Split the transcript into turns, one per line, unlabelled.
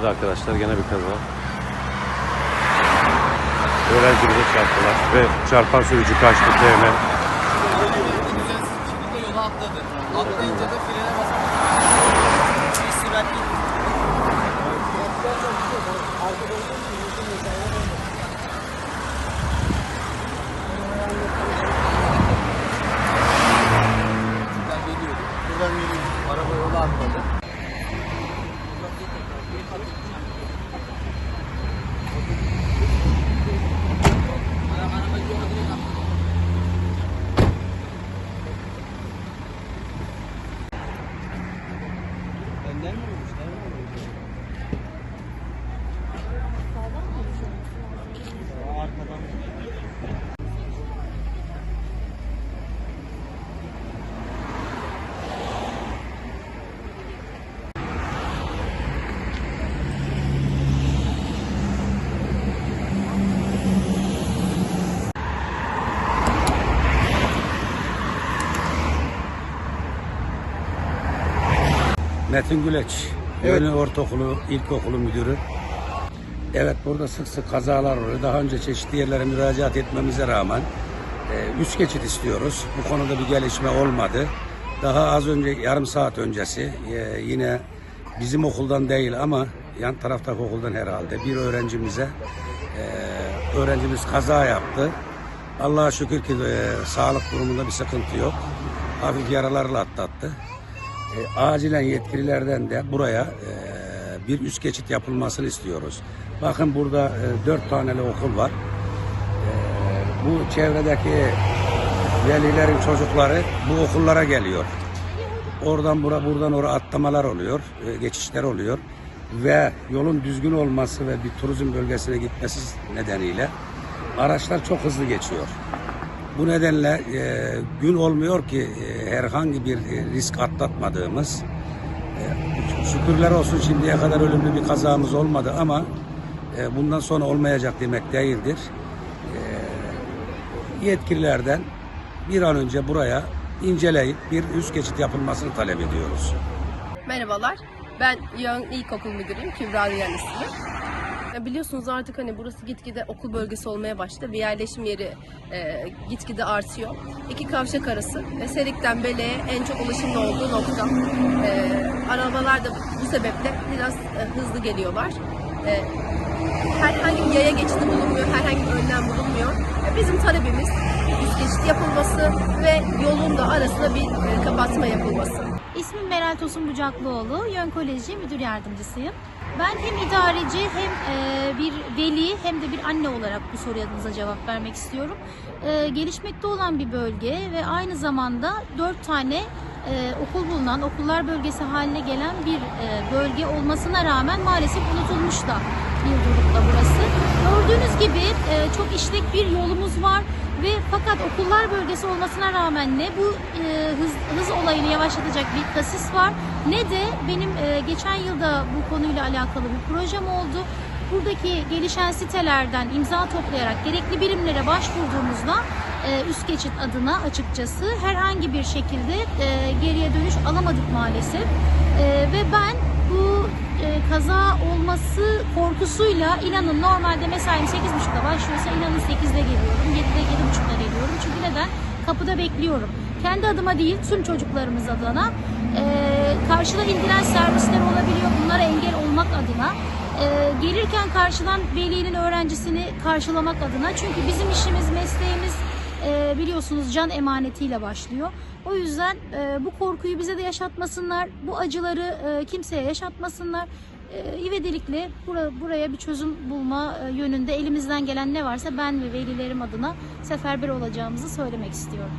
Evet arkadaşlar gene bir kaza. Öğrencimize çarptılar ve çarpan sürücü kaçtı TM.
Yola atladı. Atlayınca da frene basamadı. Bir sürat gitti. Buradan Mi olmuş? Nereden olmuş?
Metin Güleç,
Evet.
Yönü Ortaokulu, İlkokulu Müdürü. Evet burada sık sık kazalar oluyor. Daha önce çeşitli yerlere müracaat etmemize rağmen e, üst geçit istiyoruz. Bu konuda bir gelişme olmadı. Daha az önce yarım saat öncesi e, yine bizim okuldan değil ama yan taraftaki okuldan herhalde bir öğrencimize e, öğrencimiz kaza yaptı. Allah'a şükür ki e, sağlık durumunda bir sıkıntı yok. Hafif yaralarla atlattı. E, acilen yetkililerden de buraya e, bir üst geçit yapılmasını istiyoruz. Bakın burada e, dört taneli okul var. E, bu çevredeki velilerin çocukları bu okullara geliyor. Oradan bura buradan oraya atlamalar oluyor, e, geçişler oluyor ve yolun düzgün olması ve bir turizm bölgesine gitmesi nedeniyle araçlar çok hızlı geçiyor. Bu nedenle e, gün olmuyor ki e, herhangi bir e, risk atlatmadığımız. E, şükürler olsun şimdiye kadar ölümlü bir kazamız olmadı ama e, bundan sonra olmayacak demek değildir. E, yetkililerden bir an önce buraya inceleyip bir üst geçit yapılmasını talep ediyoruz.
Merhabalar. Ben Yön İlkokul Müdürüyüm. Kübra Diyan ismi. Ya Biliyorsunuz artık hani burası gitgide okul bölgesi olmaya başladı. Bir yerleşim yeri e, gitgide artıyor. İki kavşak arası ve Serik'ten Bele'ye en çok ulaşımda olduğu nokta. E, arabalar da bu sebeple biraz e, hızlı geliyorlar. E, herhangi bir yaya geçidi bulunmuyor, herhangi bir önlem bulunmuyor. E, Bizim talebimiz üst geçit yapılması ve yolun da arasına bir e, kapatma yapılması.
İsmim Meral Tosun Bucaklıoğlu, Yön Koleji Müdür Yardımcısıyım. Ben hem idareci hem e, bir veli hem de bir anne olarak bu sorularınıza cevap vermek istiyorum. E, gelişmekte olan bir bölge ve aynı zamanda dört tane e, okul bulunan, okullar bölgesi haline gelen bir bölge olmasına rağmen maalesef unutulmuş da bir durumda burası. Gördüğünüz gibi e, çok işlek bir yolumuz var ve fakat okullar bölgesi olmasına rağmen ne bu e, hız, hız olayını yavaşlatacak bir kasis var ne de benim e, geçen yılda bu konuyla alakalı bir projem oldu. Buradaki gelişen sitelerden imza toplayarak gerekli birimlere başvurduğumuzda e, üst geçit adına açıkçası herhangi bir şekilde e, geriye dönüş alamadık maalesef. E, ve ben bu e, kaza olması korkusuyla inanın normalde mesaim 8.30'da başlıyorsa inanın 8'de geliyorum, 7'de 7.30'da geliyorum. Çünkü neden? Kapıda bekliyorum. Kendi adıma değil tüm çocuklarımız adına e, karşıda indiren servisler olabiliyor. Bunlara engel olmak adına. E, gelirken karşıdan velinin öğrencisini karşılamak adına. Çünkü bizim işimiz, mesleğimiz e, biliyorsunuz can emanetiyle başlıyor. O yüzden e, bu korkuyu bize de yaşatmasınlar, bu acıları e, kimseye yaşatmasınlar. E, ivedilikle bura, buraya bir çözüm bulma e, yönünde elimizden gelen ne varsa ben ve velilerim adına seferber olacağımızı söylemek istiyorum.